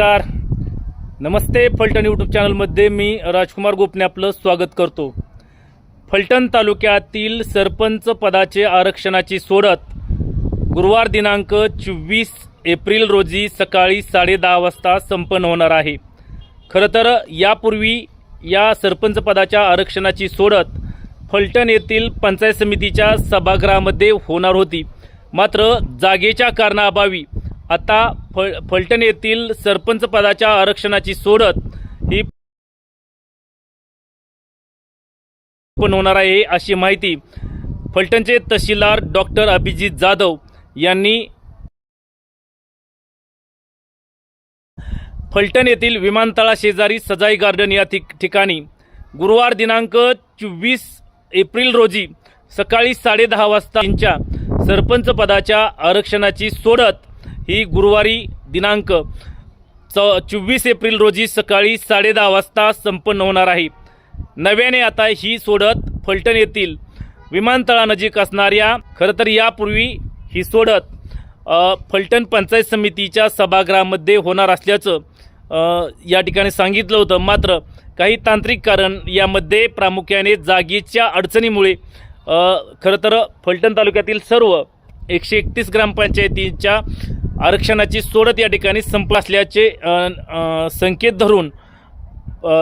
नमस्कार. नमस्ते फलटण यूट्यूब चॅनलमध्ये मी राजकुमार गोपने आपलं स्वागत करतो. फलटण तालुक्यातील सरपंच पदाचे आरक्षणाची सोडत गुरुवार दिनांक चोवीस एप्रिल रोजी सकाळी साडेदहा वाजता संपन्न होणार आहे. खरं तर यापूर्वी या सरपंच पदाच्या आरक्षणाची सोडत फलटण येथील पंचायत समितीच्या सभागृहामध्ये होणार होती. मात्र जागेच्या कारणाअभावी आता फल फलटण येथील सरपंच पदाच्या आरक्षणाची सोडत ही पण होणार आहे अशी माहिती फलटणचे तहसीलदार डॉक्टर अभिजित जाधव यांनी फलटण येथील विमानतळा शेजारी सजाई गार्डन या ठिक- ठिकाणी. गुरुवार दिनांक चोवीस एप्रिल रोजी सकाळी साडेदहा वाजता यांच्या सरपंच पदाच्या आरक्षणाची सोडत ही गुरुवारी दिनांक च चोवीस एप्रिल रोजी सकाळी साडेदहा वाजता संपन्न होणार आहे. नव्याने आता ही सोडत फलटण येथील विमानतळानजीक असणाऱ्या खरं तर यापूर्वी ही सोडत फलटण पंचायत समितीच्या सभागृहामध्ये होणार असल्याचं या ठिकाणी सांगितलं होतं. मात्र काही तांत्रिक कारण यामध्ये प्रामुख्याने जागेच्या अडचणीमुळे खरं तर फलटण तालुक्यातील सर्व एकशे एकतीस ग्रामपंचायतींच्या आरक्षणाची सोडत या ठिकाणी संपला असल्याचे संकेत धरून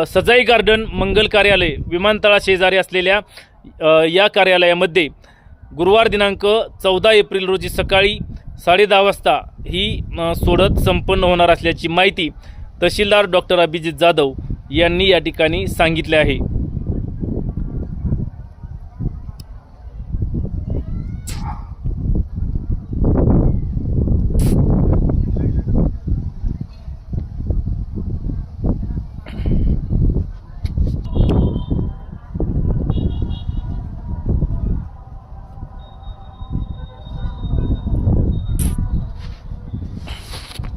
सजाई गार्डन मंगल कार्यालय विमानतळा शेजारी असलेल्या या कार्यालयामध्ये गुरुवार दिनांक चौदा एप्रिल रोजी सकाळी साडेदहा वाजता ही सोडत संपन्न होणार असल्याची माहिती तहसीलदार डॉक्टर अभिजित जाधव यांनी या ठिकाणी सांगितले आहे.